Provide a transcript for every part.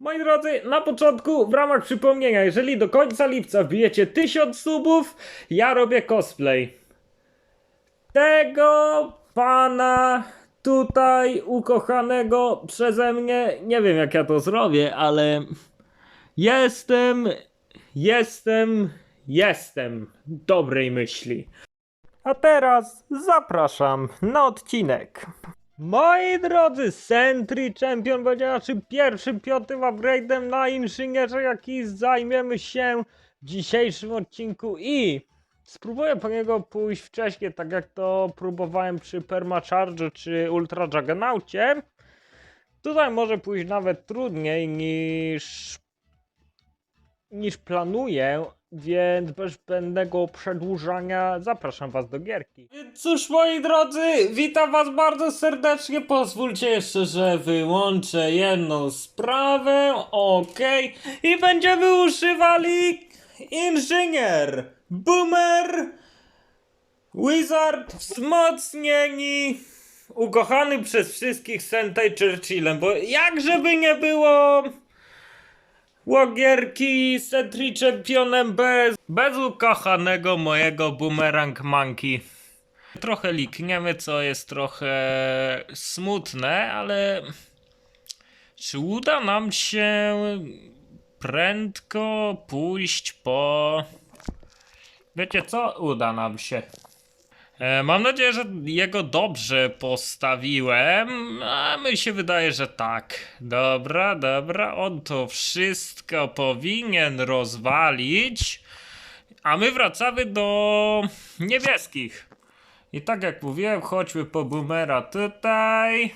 Moi drodzy, na początku w ramach przypomnienia, jeżeli do końca lipca wbijecie 1000 subów, ja robię cosplay. Tego pana tutaj ukochanego przeze mnie, nie wiem jak ja to zrobię, ale jestem, jestem, jestem dobrej myśli. A teraz zapraszam na odcinek. Moi drodzy, Sentry Champion będzie naszym pierwszym, piątym upgrade'em na inżynierze, jaki zajmiemy się w dzisiejszym odcinku i spróbuję po niego pójść wcześniej, tak jak to próbowałem przy Permacharge czy Ultra Juggernaucie. Tutaj może pójść nawet trudniej niż niż planuję, więc bez zbędnego przedłużania zapraszam was do gierki. Cóż moi drodzy, witam was bardzo serdecznie. Pozwólcie jeszcze, że wyłączę jedną sprawę. Ok. I będziemy używali inżynier, boomer, wizard, wzmocnieni, ukochany przez wszystkich Sentai Churchillem, bo jak żeby nie było... Łogierki Setri Championem bez, bez ukochanego mojego Boomerang Monkey. Trochę likniemy, co jest trochę smutne, ale czy uda nam się prędko pójść po... Wiecie co? Uda nam się. E, Mam nadzieję, że jego dobrze postawiłem, a mi się wydaje, że tak. Dobra, dobra, on to wszystko powinien rozwalić, a my wracamy do niebieskich. I tak jak mówiłem, chodźmy po boomera tutaj,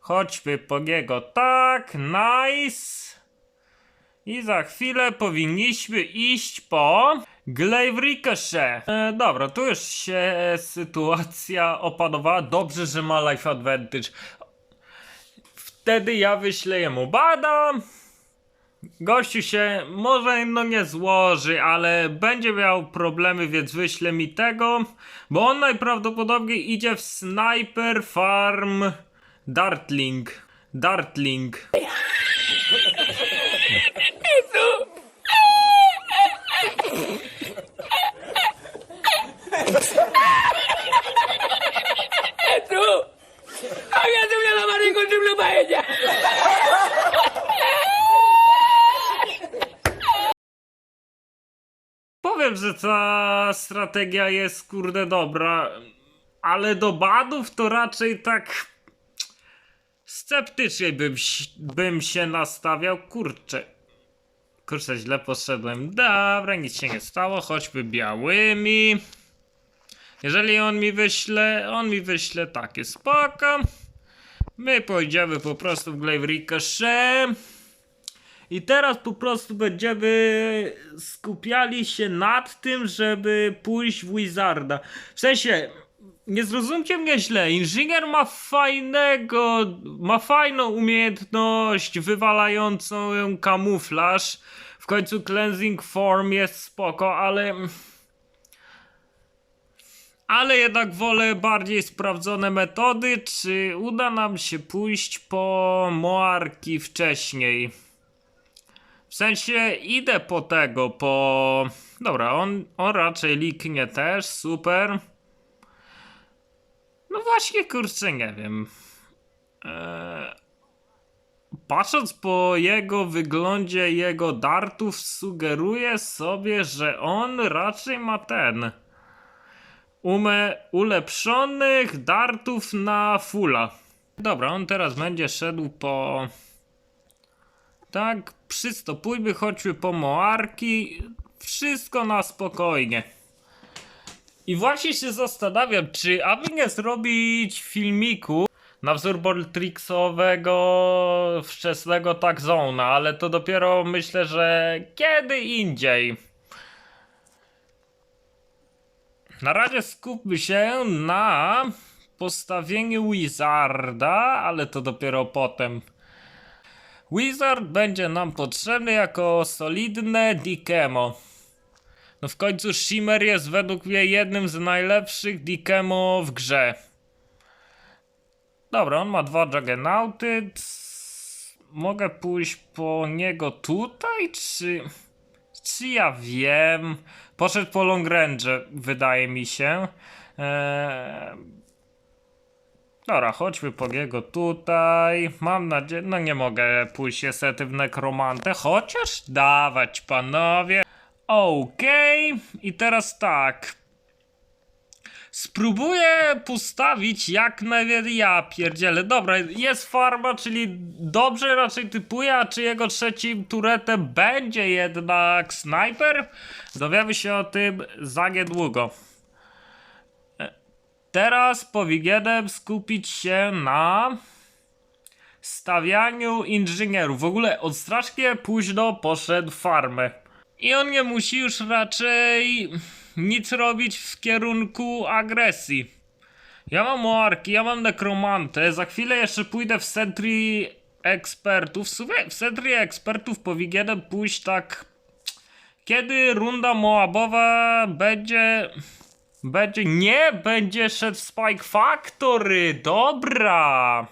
chodźmy po niego tak, nice. I za chwilę powinniśmy iść po Glaive Ricochet. E, dobra, tu już się sytuacja opanowała. Dobrze, że ma Life Advantage. Wtedy ja wyślę jemu bada. Gościu się może no nie złoży, ale będzie miał problemy, więc wyślę mi tego, bo on najprawdopodobniej idzie w Sniper Farm Dartling. Dartling. ¡Tú! ¡Había subido la mano con triple paella! Powiem, że ta strategia jest kurde dobra, ale do badów to raczej tak sceptycznie bym, bym się nastawiał. Kurczę, kurczę, źle poszedłem. Dobra, nic się nie stało, choćby białymi. Jeżeli on mi wyśle, on mi wyśle takie spoko. My pójdziemy po prostu w Glaive Ricochet. I teraz po prostu będziemy skupiali się nad tym, żeby pójść w Wizarda. W sensie, nie zrozumcie mnie źle, inżynier ma fajnego, ma fajną umiejętność wywalającą ją kamuflaż. W końcu cleansing form jest spoko, ale... Ale jednak wolę bardziej sprawdzone metody. Czy uda nam się pójść po Moarki wcześniej? W sensie idę po tego, po. Dobra, on, on raczej liknie też, super. No właśnie, kurczę, nie wiem. Eee, patrząc po jego wyglądzie, jego dartów, sugeruję sobie, że on raczej ma ten. Umę ulepszonych dartów na fulla. Dobra, on teraz będzie szedł po. Tak, przystopujmy, chodźmy po Moarki. Wszystko na spokojnie. I właśnie się zastanawiam, czy aby nie zrobić filmiku na wzór Boltrixowego wczesnego zona, ale to dopiero myślę, że kiedy indziej. Na razie skupmy się na postawieniu Wizarda, ale to dopiero potem. Wizard będzie nam potrzebny jako solidne Dikemo. No w końcu Shimmer jest według mnie jednym z najlepszych Dikemo w grze. Dobra, on ma dwa Juggernauty. mogę pójść po niego tutaj, czy... Czy ja wiem? Poszedł po long range, wydaje mi się. Eee... Dobra, chodźmy po niego tutaj. Mam nadzieję, no nie mogę pójść niestety w nekromantę, chociaż dawać panowie. Okej, i teraz tak. Spróbuję postawić jak najwięcej. Ja pierdzielę. Dobra, jest farma, czyli dobrze raczej typuje, a czy jego trzecim turetem będzie jednak snajper? Dowiemy się o tym za niedługo. E, Teraz powinienem skupić się na stawianiu inżynierów. W ogóle on strasznie późno poszedł farmę. I on nie musi już raczej nic robić w kierunku agresji. Ja mam oarki, ja mam nekromantę, za chwilę jeszcze pójdę w Sentry Ekspertów. W sumie w Sentry Ekspertów powinienem pójść tak... Kiedy runda Moabowa będzie... Będzie... Nie! Będzie szedł Spike Factory! Dobra!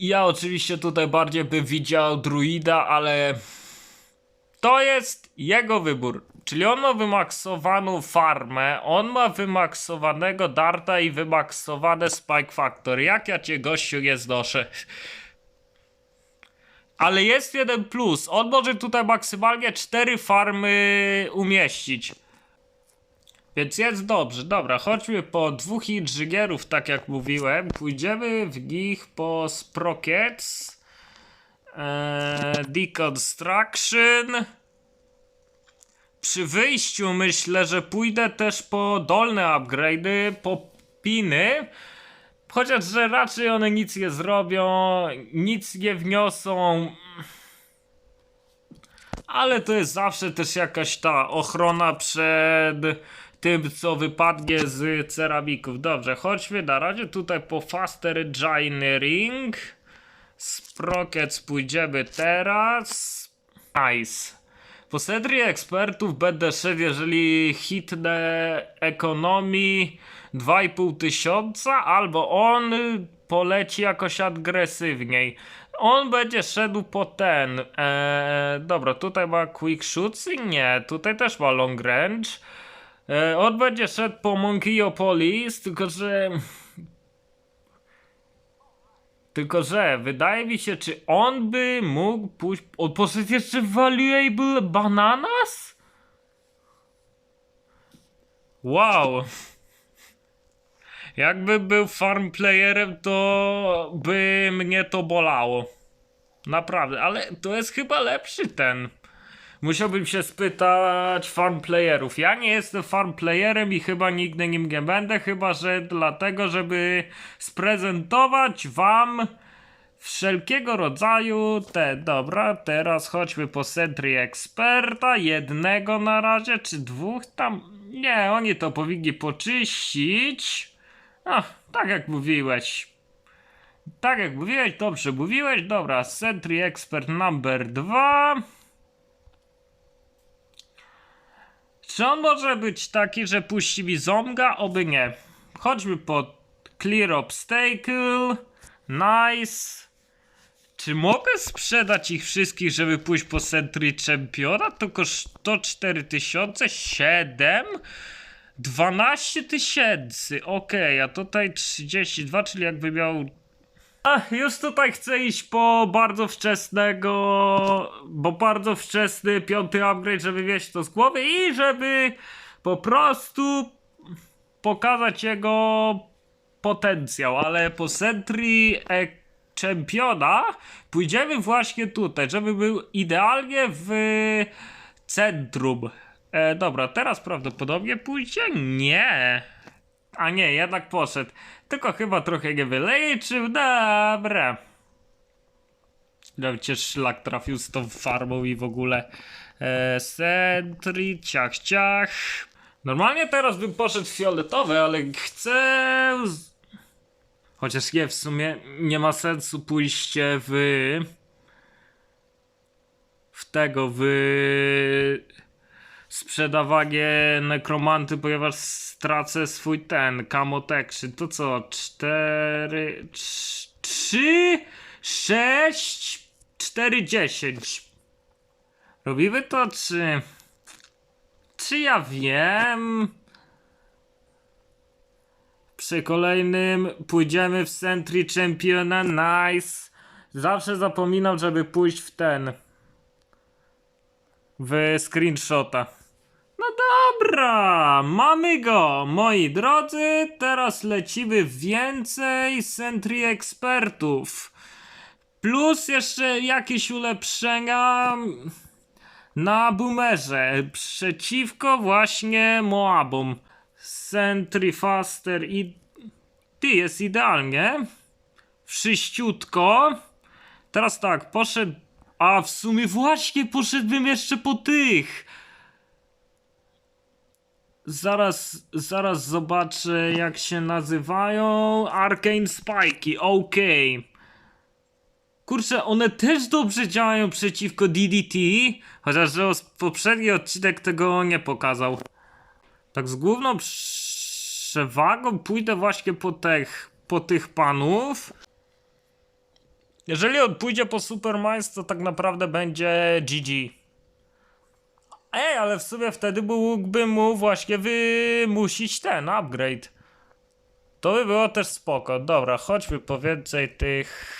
Ja oczywiście tutaj bardziej bym widział druida, ale to jest jego wybór. Czyli on ma wymaksowaną farmę, on ma wymaksowanego darta i wymaksowane Spike Factory. Jak ja cię gościu nie znoszę. Ale jest jeden plus. On może tutaj maksymalnie cztery farmy umieścić. Więc jest dobrze. Dobra, chodźmy po dwóch inżynierów, tak jak mówiłem. Pójdziemy w nich po Sprockets. Eee, deconstruction. Przy wyjściu myślę, że pójdę też po dolne upgrade'y, po piny. Chociaż, że raczej one nic nie zrobią, nic nie wniosą. Ale to jest zawsze też jakaś ta ochrona przed tym, co wypadnie z ceramików. Dobrze, chodźmy na razie tutaj po Faster Engineering. Sprockets pójdziemy teraz. Nice. Po serii ekspertów będę szedł, jeżeli hitnę ekonomii 2,5 tysiąca, albo on poleci jakoś agresywniej. On będzie szedł po ten. Eee, dobra, tutaj ma quick shoots? Nie, tutaj też ma long range. Eee, on będzie szedł po Monkeypolis, tylko że tylko, że wydaje mi się, czy on by mógł pójść. On poszedł jeszcze Valuable Bananas? Wow. Jakby był farm playerem, to by mnie to bolało. Naprawdę, ale to jest chyba lepszy ten. Musiałbym się spytać farm playerów. Ja nie jestem farm playerem i chyba nigdy nim nie będę, chyba że dlatego, żeby sprezentować wam wszelkiego rodzaju te. Dobra, teraz chodźmy po Sentry Experta. Jednego na razie, czy dwóch tam? Nie, oni to powinni poczyścić. A, tak jak mówiłeś. Tak jak mówiłeś, dobrze mówiłeś. Dobra, Sentry Expert number 2. Czy on może być taki, że puści mi zonga? Oby nie. Chodźmy po Clear Obstacle. Nice. Czy mogę sprzedać ich wszystkich, żeby pójść po Sentry Championa? Koszt 104 tysiące? 7? 12 tysięcy. Okej, a tutaj 32, czyli jakby miał a, już tutaj chcę iść po bardzo wczesnego, bo bardzo wczesny piąty upgrade, żeby wieść to z głowy i żeby po prostu pokazać jego potencjał, ale po Sentry e Championa pójdziemy właśnie tutaj, żeby był idealnie w centrum. E, dobra, teraz prawdopodobnie pójdzie? Nie. A nie, jednak poszedł. Tylko chyba trochę nie wyleczył. Dobra. Cię szlak trafił z tą farmą i w ogóle. E, Sentry, ciach, ciach. Normalnie teraz bym poszedł fioletowy, ale chcę. Chociaż nie, w sumie nie ma sensu pójście w. W tego, w sprzedawanie nekromanty, ponieważ stracę swój ten, camotection. To co, cztery, trz- trzy 6, 4, 10. Robimy to, czy... Czy ja wiem? Przy kolejnym pójdziemy w Sentry Championa, nice. Zawsze zapominam, żeby pójść w ten. W screenshota. No dobra, mamy go, moi drodzy. Teraz lecimy więcej Sentry ekspertów. Plus jeszcze jakieś ulepszenia na boomerze przeciwko właśnie Moabom. Sentry Faster i ty jest idealnie. Wszyściutko. Teraz tak, poszedł. A w sumie właśnie poszedłbym jeszcze po tych. Zaraz, zaraz zobaczę jak się nazywają. Arcane Spike'i, okej. Kurczę, one też dobrze działają przeciwko DDT, chociaż że poprzedni odcinek tego nie pokazał. Tak z główną przewagą pójdę właśnie po tych, po tych panów. Jeżeli on pójdzie po Super Minds, to tak naprawdę będzie GG. Ej, ale w sumie wtedy mógłbym mu właśnie wymusić ten upgrade. To by było też spoko. Dobra, chodźmy po więcej tych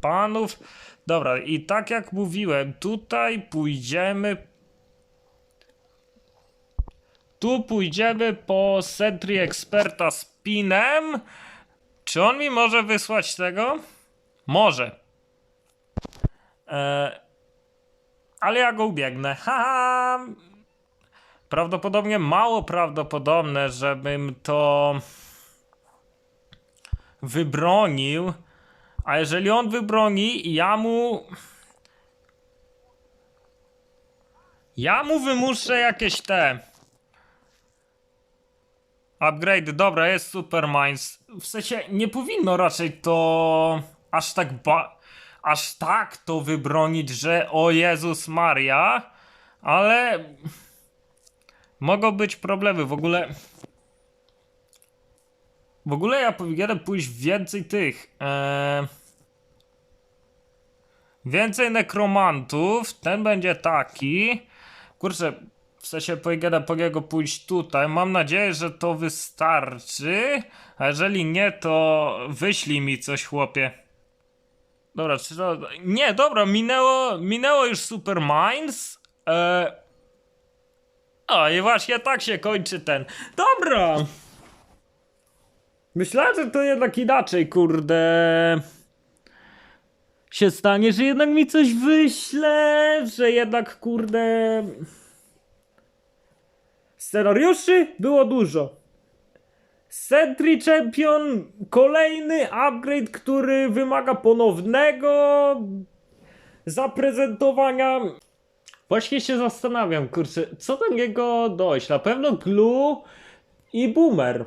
panów. Dobra, i tak jak mówiłem, tutaj pójdziemy. Tu pójdziemy po Sentry Experta z pinem. Czy on mi może wysłać tego? Może. E, ale ja go ubiegnę. Haha. Prawdopodobnie mało prawdopodobne, żebym to wybronił. A jeżeli on wybroni, ja mu. Ja mu wymuszę jakieś te. Upgrade, dobra, jest Super Minds. W sensie nie powinno raczej to aż tak ba. Aż tak to wybronić, że o Jezus Maria, ale mogą być problemy. W ogóle w ogóle ja powinienem pójść więcej tych. Eee, więcej nekromantów. Ten będzie taki. Kurczę, w sensie powinienem po niego pójść tutaj. Mam nadzieję, że to wystarczy. A jeżeli nie, to wyślij mi coś, chłopie. Dobra, czy to... Nie, dobra, minęło, minęło już Super Minds. Eee... O, i właśnie tak się kończy ten. Dobra! Myślałem, że to jednak inaczej, kurde. Się stanie, że jednak mi coś wyśle, że jednak, kurde. Scenariuszy było dużo. Sentry Champion, kolejny upgrade, który wymaga ponownego zaprezentowania. Właśnie się zastanawiam, kurczę, co do niego dojść. Na pewno Glue i Boomer.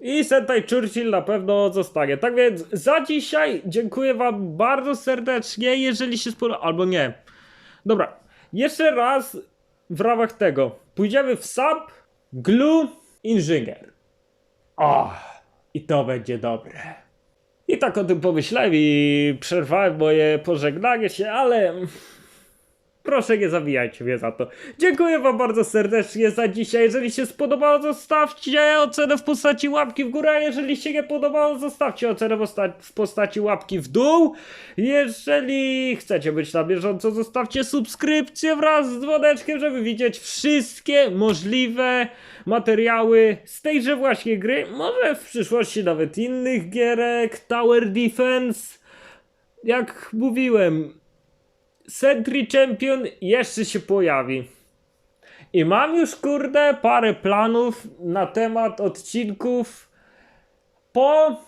I Sentai Churchill na pewno zostanie. Tak więc za dzisiaj dziękuję wam bardzo serdecznie, jeżeli się spodoba... Albo nie. Dobra, jeszcze raz w ramach tego. Pójdziemy w SAP, Glue, Inżynier. O, i to będzie dobre. I tak o tym pomyślałem i przerwałem moje pożegnanie się, ale... Proszę nie zabijajcie mnie za to. Dziękuję wam bardzo serdecznie za dzisiaj. Jeżeli się spodobało, zostawcie ocenę w postaci łapki w górę, a jeżeli się nie podobało, zostawcie ocenę w, osta- w postaci łapki w dół. Jeżeli chcecie być na bieżąco, zostawcie subskrypcję wraz z dzwoneczkiem, żeby widzieć wszystkie możliwe materiały z tejże właśnie gry. Może w przyszłości nawet innych gierek, Tower Defense. Jak mówiłem, Sentry Champion jeszcze się pojawi. I mam już, kurde, parę planów na temat odcinków po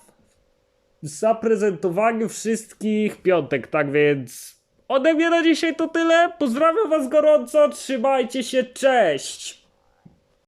zaprezentowaniu wszystkich piątek, tak więc ode mnie na dzisiaj to tyle. Pozdrawiam was gorąco, trzymajcie się, cześć!